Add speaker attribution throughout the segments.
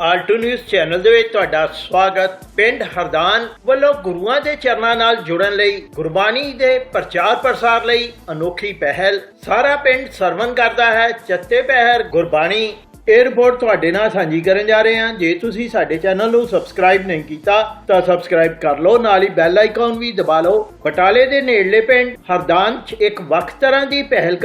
Speaker 1: Alt news channel ਦੇ ਵਿੱਚ ਤੁਹਾਡਾ ਸਵਾਗਤ। ਪਿੰਡ ਹਰਦਾਨ ਵੱਲੋਂ ਗੁਰੂਆਂ ਦੇ ਚਰਨਾਂ ਨਾਲ ਜੁੜਨ ਲਈ, ਗੁਰਬਾਣੀ ਦੇ ਪ੍ਰਚਾਰ ਪ੍ਰਸਾਰ ਲਈ ਅਨੋਖੀ ਪਹਿਲ। ਸਾਰਾ ਪਿੰਡ ਸਰਵਨ ਕਰਦਾ ਹੈ, ਚੱਤੇ ਪਹਿਰ ਗੁਰਬਾਣੀ। ਇਹ ਰਿਪੋਰਟ ਤੁਹਾਡੇ ਨਾਲ ਸਾਂਝੀ ਕਰਨ ਜਾ ਰਹੇ ਹਾਂ। ਜੇ ਤੁਸੀਂ ਸਾਡੇ ਚੈਨਲ ਨੂੰ ਸਬਸਕ੍ਰਾਈਬ ਨਹੀਂ ਕੀਤਾ, ਤਾਂ ਸਬਸਕ੍ਰਾਈਬ ਕਰ ਲਓ, ਨਾਲ ਹੀ ਬੈਲ ਆਈਕਨ ਵੀ ਦਬਾ ਲਓ। ਬਟਾਲੇ ਦੇ ਨੇੜਲੇ ਪਿੰਡ ਹਰਦਾਨ 'ਚ ਇੱਕ ਵੱਖ ਤਰ੍ਹਾਂ ਦੀ ਪਹਿਲ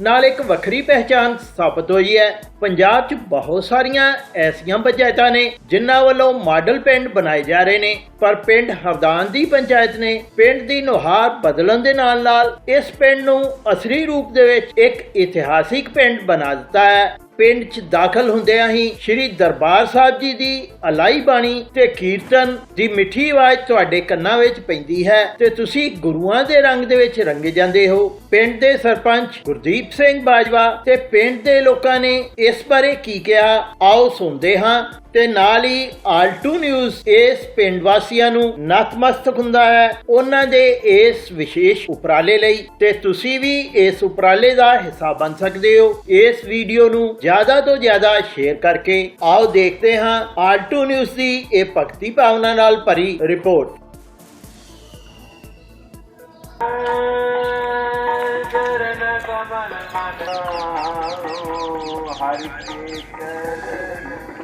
Speaker 1: ਨਾਲ ਇੱਕ ਵੱਖਰੀ ਪਹਿਚਾਨ ਸਥਾਪਿਤ ਹੋਈ ਹੈ। ਪੰਜਾਬ 'ਚ ਬਹੁਤ ਸਾਰੀਆਂ ਐਸੀਆਂ ਪੰਚਾਇਤਾਂ ਨੇ, ਜਿਨ੍ਹਾਂ ਵੱਲੋਂ ਮਾਡਲ ਪਿੰਡ ਬਣਾਏ ਜਾ ਰਹੇ ਨੇ। ਪਰ ਪਿੰਡ ਹਰਦਾਨ ਦੀ ਪੰਚਾਇਤ ਨੇ ਪਿੰਡ ਦੀ ਨੁਹਾਰ ਬਦਲਣ ਦੇ ਨਾਲ ਨਾਲ ਇਸ ਪਿੰਡ ਨੂੰ ਅਸਲੀ ਰੂਪ ਦੇ ਵਿੱਚ ਇੱਕ ਇਤਿਹਾਸਿਕ ਪਿੰਡ ਬਣਾ ਦਿੱਤਾ ਹੈ। ਪਿੰਡ 'ਚ ਦਾਖਲ ਹੁੰਦਿਆਂ ਹੀ ਸ੍ਰੀ ਦਰਬਾਰ ਸਾਹਿਬ ਜੀ ਦੀ ਅਲਾਈ ਬਾਣੀ ਤੇ ਕੀਰਤਨ ਦੀ ਮਿੱਠੀ ਆਵਾਜ਼ ਤੁਹਾਡੇ ਕੰਨਾਂ ਵਿੱਚ ਪੈਂਦੀ ਹੈ ਤੇ ਤੁਸੀਂ ਗੁਰੂਆਂ ਦੇ ਰੰਗ ਦੇ ਵਿੱਚ ਰੰਗੇ ਜਾਂਦੇ ਹੋ। ਪਿੰਡ ਦੇ ਸਰਪੰਚ ਗੁਰਦੀਪ ਸਿੰਘ ਬਾਜਵਾ ਤੇ ਪਿੰਡ ਦੇ ਲੋਕਾਂ ਨੇ ਇਸ ਬਾਰੇ ਕੀ ਕਿਹਾ, ਆਓ ਸੁਣਦੇ ਹਾਂ। ਤੇ ਨਾਲ ਹੀ ਆਲਟੂ ਨਿਊਜ਼ ਇਸ ਪਿੰਡ ਵਾਸੀਆਂ ਨੂੰ ਨਤਮਸਤਕ ਹੁੰਦਾ ਹੈ। ਉਹਨਾਂ ਦੇ ਇਸ ਵਿਸ਼ੇਸ਼ ਉਪਰਾਲੇ ਲਈ ਤੇ ਤੁਸੀਂ ਵੀ ਇਸ ਉਪਰਾਲੇ ਦਾ ਹਿੱਸਾ ਬਣ ਸਕਦੇ ਹੋ। ਇਸ ਵੀਡੀਓ ਨੂੰ ਜ਼ਿਆਦਾ ਤੋਂ ਜ਼ਿਆਦਾ ਸ਼ੇਅਰ ਕਰਕੇ ਆਓ ਦੇਖਦੇ ਹਾਂ ਆਲਟੂ ਨਿਊਜ਼ ਦੀ ਇਹ ਭਗਤੀ ਭਾਵਨਾ ਨਾਲ ਭਰੀ ਰਿਪੋਰਟ।
Speaker 2: ਚਰਨ ਕਮਲ ਮਨਾਓ ਹਰਿ ਕੇ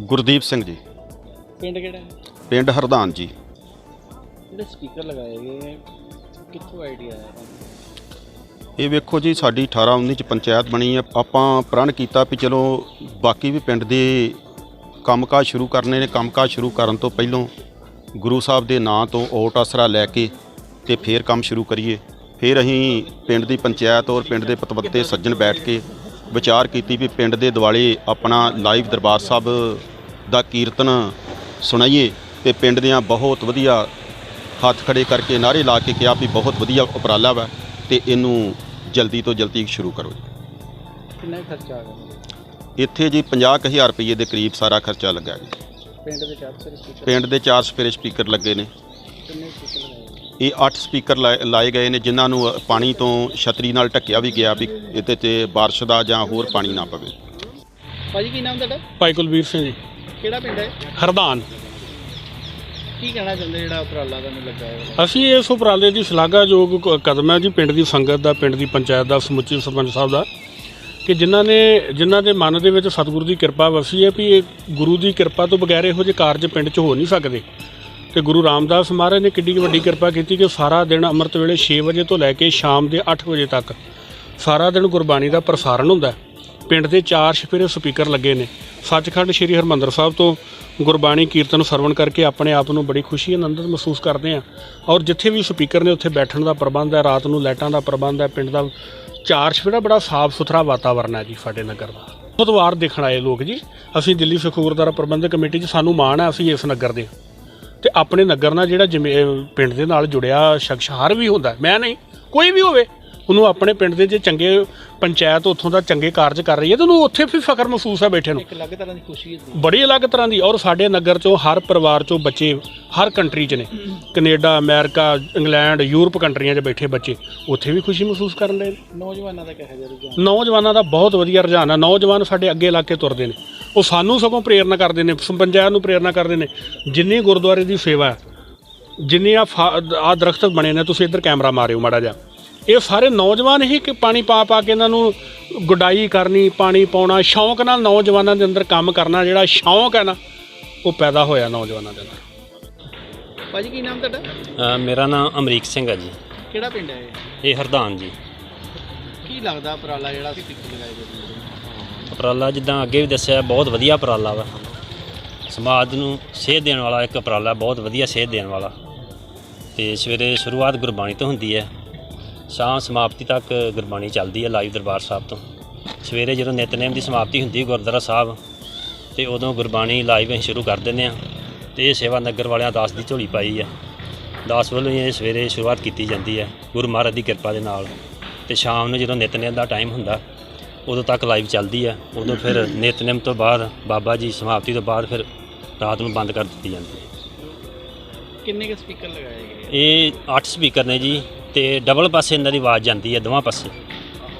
Speaker 3: ਗੁਰਦੀਪ ਸਿੰਘ ਜੀ।
Speaker 4: ਪਿੰਡ ਕਿਹੜਾ ਹੈ?
Speaker 3: ਪਿੰਡ ਹਰਦਾਨ ਜੀ।
Speaker 4: ਜਿਹੜੇ ਸਪੀਕਰ ਲਗਾਏ ਗਏ ਹੈ ਕਿੱਥੋਂ ਆਈਡੀਆ ਆਇਆ ਤੁਹਾਨੂੰ?
Speaker 3: ਇਹ ਵੇਖੋ ਜੀ ਸਾਡੀ 18 19 ਚ ਪੰਚਾਇਤ ਬਣੀ ਆ। ਆਪਾਂ ਪ੍ਰਣ ਕੀਤਾ ਵੀ ਚਲੋ ਬਾਕੀ ਵੀ ਪਿੰਡ ਦੇ ਕੰਮਕਾਜ ਸ਼ੁਰੂ ਕਰਨੇ ਨੇ। ਕੰਮਕਾਜ ਸ਼ੁਰੂ ਕਰਨ ਤੋਂ ਪਹਿਲਾਂ ਗੁਰੂ ਸਾਹਿਬ ਦੇ ਨਾਂ ਤੋਂ ਓਟ ਆਸਰਾ ਲੈ ਕੇ ਤੇ ਫੇਰ ਕੰਮ ਸ਼ੁਰੂ ਕਰੀਏ। ਫਿਰ ਅਸੀਂ ਪਿੰਡ ਦੀ ਪੰਚਾਇਤ ਔਰ ਪਿੰਡ ਦੇ ਪਤਵੰਤੇ ਸੱਜਣ ਬੈਠ ਕੇ ਵਿਚਾਰ ਕੀਤੀ ਵੀ ਪਿੰਡ ਦੇ ਦਿਵਾਲੇ ਆਪਣਾ ਲਾਈਵ ਦਰਬਾਰ ਸਾਹਿਬ ਦਾ ਕੀਰਤਨ ਸੁਣਾਈਏ ਤੇ ਪਿੰਡ ਦੀਆਂ ਬਹੁਤ ਵਧੀਆ ਹੱਥ ਖੜੇ ਕਰਕੇ ਨਾਰੇ ਲਾ ਕੇ ਕਿਹਾ ਵੀ ਬਹੁਤ ਵਧੀਆ ਉਪਰਾਲਾ ਵਾ ਤੇ ਇਹਨੂੰ ਜਲਦੀ ਤੋਂ ਜਲਦੀ ਸ਼ੁਰੂ ਕਰੋ
Speaker 4: ਕਿੰਨਾ ਖਰਚਾ ਆ ਗਿਆ?
Speaker 3: ਇੱਥੇ ਜੀ 50000 ਰੁਪਏ ਦੇ ਕਰੀਬ ਸਾਰਾ ਖਰਚਾ ਲੱਗਾ ਜੀ।
Speaker 4: ਪਿੰਡ ਦੇ ਚਾਰ ਸਪੀਕਰ
Speaker 3: ਪਿੰਡ ਦੇ ਚਾਰ ਸਪੇਰੇ ਸਪੀਕਰ ਲੱਗੇ ਨੇ।
Speaker 4: ਕਿੰਨੇ ਸਪੀਕਰ ਲਗਾਏ ਗਏ?
Speaker 3: ਇਹ 8 ਸਪੀਕਰ ਲਾਏ ਲਾਏ ਗਏ ਨੇ ਜਿਨ੍ਹਾਂ ਨੂੰ ਪਾਣੀ ਤੋਂ ਛਤਰੀ ਨਾਲ ਢੱਕਿਆ ਵੀ ਗਿਆ ਵੀ ਇਹਦੇ ਤੇ ਬਾਰਿਸ਼ ਦਾ ਜਾਂ ਹੋਰ ਪਾਣੀ ਨਾ ਪਵੇ।
Speaker 4: ਭਾਜੀ ਕੀ ਨਾਮ ਤੁਹਾਡਾ?
Speaker 5: ਭਾਈ ਕੁਲਬੀਰ ਸਿੰਘ ਜੀ।
Speaker 4: ਕਿਹੜਾ ਪਿੰਡ ਹੈ?
Speaker 5: ਹਰਦਾਨ।
Speaker 4: ਕੀ ਕਹਿਣਾ ਚਾਹੁੰਦੇ ਜਿਹੜਾ ਉਪਰਾਲਾ ਤੁਹਾਨੂੰ ਲੱਗਾ ਹੈ?
Speaker 5: ਅਸੀਂ ਇਸ ਉਪਰਾਲੇ ਦੀ ਸ਼ਲਾਘਾਯੋਗ ਕਦਮ ਹੈ ਜੀ ਪਿੰਡ ਦੀ ਸੰਗਤ ਦਾ ਪਿੰਡ ਦੀ ਪੰਚਾਇਤ ਦਾ ਸਮੁੱਚੀ ਸਰਪੰਚ ਸਾਹਿਬ ਦਾ। ਕਿ ਜਿਨ੍ਹਾਂ ਨੇ ਜਿਨ੍ਹਾਂ ਦੇ ਮਨ ਦੇ ਵਿੱਚ ਸਤਿਗੁਰੂ ਦੀ ਕਿਰਪਾ ਵਸੀ ਹੈ ਵੀ ਇਹ ਗੁਰੂ ਦੀ ਕਿਰਪਾ ਤੋਂ ਬਗੈਰ ਇਹੋ ਜਿਹੇ ਕਾਰਜ ਪਿੰਡ 'ਚ ਹੋ ਨਹੀਂ ਸਕਦੇ। ਤੇ ਗੁਰੂ ਰਾਮਦਾਸ ਮਹਾਰਾਜ ਨੇ ਕਿੱਡੀ ਵੱਡੀ ਕਿਰਪਾ ਕੀਤੀ ਕਿ ਸਾਰਾ ਦਿਨ ਅੰਮ੍ਰਿਤ ਵੇਲੇ 6 ਵਜੇ ਤੋਂ ਲੈ ਕੇ ਸ਼ਾਮ ਦੇ 8 ਵਜੇ ਤੱਕ ਸਾਰਾ ਦਿਨ ਗੁਰਬਾਣੀ ਦਾ ਪ੍ਰਸਾਰਣ ਹੁੰਦਾ ਪਿੰਡ ਦੇ ਚਾਰ ਛਪੇਰੇ ਸਪੀਕਰ ਲੱਗੇ ਨੇ। ਸੱਚਖੰਡ ਸ੍ਰੀ ਹਰਮੰਦਰ ਸਾਹਿਬ ਤੋਂ ਗੁਰਬਾਣੀ ਕੀਰਤਨ ਸਰਵਣ ਕਰਕੇ ਆਪਣੇ ਆਪ ਨੂੰ ਬੜੀ ਖੁਸ਼ੀ, ਆਨੰਦਿਤ ਮਹਿਸੂਸ ਕਰਦੇ ਆ ਔਰ ਜਿੱਥੇ ਵੀ ਸਪੀਕਰ ਨੇ ਉੱਥੇ ਬੈਠਣ ਦਾ ਪ੍ਰਬੰਧ ਹੈ, ਰਾਤ ਨੂੰ ਲਾਈਟਾਂ ਦਾ ਪ੍ਰਬੰਧ ਹੈ, ਪਿੰਡ ਦਾ ਚਾਰ ਛਪੇਰਾ ਬੜਾ ਸਾਫ਼ ਸੁਥਰਾ ਵਾਤਾਵਰਨ ਹੈ ਜੀ ਸਾਡੇ ਨਗਰ ਦਾ। ਬਹੁਤ ਵਾਰ ਦੇਖਣ ਆਏ ਲੋਕ ਜੀ। ਅਸੀਂ ਦਿੱਲੀ ਸਿੱਖ ਗੁਰਦੁਆਰਾ ਪ੍ਰਬੰਧਕ ਕਮੇਟੀ 'ਚ ਸਾਨੂੰ ਮਾਣ ਹੈ, ਅਸੀਂ ਇਸ ਨਗਰ ਦੇ ਤੇ ਆਪਣੇ ਨਗਰ ਨਾਲ ਜਿਹੜਾ ਜਿਵੇਂ ਪਿੰਡ ਦੇ ਨਾਲ ਜੁੜਿਆ ਸ਼ਖਸ, ਹਰ ਵੀ ਹੁੰਦਾ। ਮੈਂ ਨਹੀਂ, ਕੋਈ ਵੀ ਹੋਵੇ ਉਹਨੂੰ ਆਪਣੇ ਪਿੰਡ ਦੇ ਜੇ ਚੰਗੇ ਪੰਚਾਇਤ ਉੱਥੋਂ ਦਾ ਚੰਗੇ ਕਾਰਜ ਕਰ ਰਹੀ ਹੈ ਤਾਂ ਉਹਨੂੰ ਉੱਥੇ ਵੀ ਫਖਰ ਮਹਿਸੂਸ ਹੈ ਬੈਠੇ ਨੂੰ।
Speaker 4: ਇੱਕ ਅਲੱਗ ਤਰ੍ਹਾਂ ਦੀ ਖੁਸ਼ੀ ਹੁੰਦੀ
Speaker 5: ਬੜੀ ਅਲੱਗ ਤਰ੍ਹਾਂ ਦੀ ਔਰ ਸਾਡੇ ਨਗਰ ਚੋਂ ਹਰ ਪਰਿਵਾਰ ਚੋਂ ਬੱਚੇ ਹਰ ਕੰਟਰੀ 'ਚ ਨੇ। ਕੈਨੇਡਾ ਅਮਰੀਕਾ ਇੰਗਲੈਂਡ ਯੂਰਪ ਕੰਟਰੀਆਂ 'ਚ ਬੈਠੇ ਬੱਚੇ ਉੱਥੇ ਵੀ ਖੁਸ਼ੀ ਮਹਿਸੂਸ ਕਰਨ ਦੇ
Speaker 4: ਨੌਜਵਾਨਾਂ ਦਾ ਕਿਹੋ ਜਿਹਾ ਰੁਝਾਨ?
Speaker 5: ਨੌਜਵਾਨਾਂ ਦਾ ਬਹੁਤ ਵਧੀਆ ਰੁਝਾਨ ਹੈ। ਨੌਜਵਾਨ ਸਾਡੇ ਅੱਗੇ ਲਾ ਕੇ ਤੁਰਦੇ ਨੇ। ਉਹ ਸਾਨੂੰ ਸਗੋਂ ਪ੍ਰੇਰਨਾ ਕਰਦੇ ਨੇ ਪੰਚਾਇਤ ਨੂੰ ਪ੍ਰੇਰਨਾ ਕਰਦੇ ਨੇ। ਜਿੰਨੀ ਗੁਰਦੁਆਰੇ ਦੀ ਸੇਵਾ ਹੈ ਜਿੰਨੀ ਆ ਆ ਦਰਖਤ ਬਣੇ ਨੇ ਤੁਸੀਂ ਇੱਧਰ ਕੈਮਰਾ ਮਾਰਿਓ ਮਾੜਾ ਜਿਹਾ। ਇਹ ਸਾਰੇ ਨੌਜਵਾਨ ਹੀ ਕਿ ਪਾਣੀ ਪਾ ਪਾ ਕੇ ਇਹਨਾਂ ਨੂੰ ਗੁਡਾਈ ਕਰਨੀ ਪਾਣੀ ਪਾਉਣਾ ਸ਼ੌਂਕ ਨਾਲ ਨੌਜਵਾਨਾਂ ਦੇ ਅੰਦਰ ਕੰਮ ਕਰਨਾ ਜਿਹੜਾ ਸ਼ੌਂਕ ਹੈ ਨਾ ਉਹ ਪੈਦਾ ਹੋਇਆ ਨੌਜਵਾਨਾਂ ਦੇ ਅੰਦਰ।
Speaker 4: ਭਾਜੀ ਕੀ ਨਾਮ ਤੁਹਾਡਾ?
Speaker 6: ਅ, ਮੇਰਾ ਨਾਮ ਅਮਰੀਕ ਸਿੰਘ ਹੈ ਜੀ।
Speaker 4: ਕਿਹੜਾ ਪਿੰਡ ਹੈ ਇਹ?
Speaker 6: ਇਹ ਹਰਦਾਨ ਜੀ।
Speaker 4: ਕੀ ਲੱਗਦਾ ਉਪਰਾਲਾ ਜਿਹੜਾ ਸਪੀਕਰ ਲਗਾਏ ਗਏ ਪਿੰਡ ਦੇ?
Speaker 6: ਉਪਰਾਲਾ ਜਿੱਦਾਂ ਅੱਗੇ ਵੀ ਦੱਸਿਆ ਬਹੁਤ ਵਧੀਆ ਉਪਰਾਲਾ ਵਾ। ਸਮਾਜ ਨੂੰ ਸੇਧ ਦੇਣ ਵਾਲਾ ਇੱਕ ਉਪਰਾਲਾ ਬਹੁਤ ਵਧੀਆ ਸੇਧ ਦੇਣ ਵਾਲਾ। ਤੇ ਸਵੇਰੇ ਸ਼ੁਰੂਆਤ ਗੁਰਬਾਣੀ ਤੋਂ ਹੁੰਦੀ ਹੈ। ਸ਼ਾਮ ਸਮਾਪਤੀ ਤੱਕ ਗੁਰਬਾਣੀ ਚੱਲਦੀ ਹੈ ਲਾਈਵ ਦਰਬਾਰ ਸਾਹਿਬ ਤੋਂ। ਸਵੇਰੇ ਜਦੋਂ ਨਿਤਨੇਮ ਦੀ ਸਮਾਪਤੀ ਹੁੰਦੀ ਗੁਰਦੁਆਰਾ ਸਾਹਿਬ ਤੇ ਉਦੋਂ ਗੁਰਬਾਣੀ ਲਾਈਵ ਅਸੀਂ ਸ਼ੁਰੂ ਕਰ ਦਿੰਦੇ ਆ ਤੇ ਇਹ ਸੇਵਾ ਨਗਰ ਵਾਲਿਆਂ ਦਾਸ ਦੀ ਝੋਲੀ ਪਾਈ ਹੈ ਦਾਸ ਵੱਲੋਂ ਹੀ ਇਹ ਸਵੇਰੇ ਸ਼ੁਰੂਆਤ ਕੀਤੀ ਜਾਂਦੀ ਹੈ ਗੁਰੂ ਮਹਾਰਾਜ ਦੀ ਕਿਰਪਾ ਦੇ ਨਾਲ। ਤੇ ਸ਼ਾਮ ਨੂੰ ਜਦੋਂ ਨਿਤਨੇਮ ਦਾ ਟਾਈਮ ਹੁੰਦਾ ਉਦੋਂ ਤੱਕ ਲਾਈਵ ਚੱਲਦੀ ਹੈ ਉਦੋਂ ਫਿਰ ਨਿਤਨੇਮ ਤੋਂ ਬਾਅਦ ਬਾਬਾ ਜੀ ਸਮਾਪਤੀ ਤੋਂ ਬਾਅਦ ਫਿਰ ਰਾਤ ਨੂੰ ਬੰਦ ਕਰ ਦਿੱਤੀ ਜਾਂਦੀ ਹੈ
Speaker 4: ਕਿੰਨੇ ਕੁ ਸਪੀਕਰ ਲਗਾਏ ਗਏ
Speaker 6: ਇਹ 8 ਸਪੀਕਰ ਨੇ ਜੀ। ਤੇ ਡਬਲ ਪਾਸੇ ਇਹਨਾਂ ਦੀ ਆਵਾਜ਼ ਜਾਂਦੀ ਹੈ ਦੋਵਾਂ ਪਾਸੇ।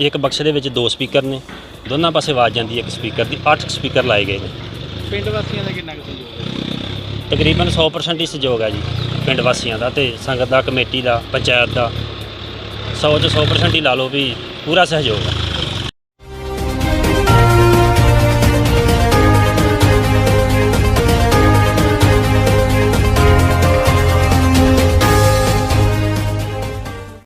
Speaker 6: ਇੱਕ ਬਕਸੇ ਦੇ ਵਿੱਚ ਦੋ ਸਪੀਕਰ ਨੇ ਦੋਨਾਂ ਪਾਸੇ ਆਵਾਜ਼ ਜਾਂਦੀ ਹੈ ਇੱਕ ਸਪੀਕਰ ਦੀ 8 ਸਪੀਕਰ ਲਾਏ ਗਏ ਨੇ।
Speaker 4: ਪਿੰਡ ਵਾਸੀਆਂ ਦਾ ਕਿੰਨਾ ਕੁ ਸਹਿਯੋਗ ਹੈ?
Speaker 6: ਤਕਰੀਬਨ 100% ਹੀ ਸਹਿਯੋਗ ਹੈ ਜੀ ਪਿੰਡ ਵਾਸੀਆਂ ਦਾ ਤੇ ਸੰਗਤ ਦਾ ਕਮੇਟੀ ਦਾ ਪੰਚਾਇਤ ਦਾ। 100 ਚ 100% ਹੀ ਲਾ ਲਓ ਵੀ ਪੂਰਾ ਸਹਿਯੋਗ ਹੈ।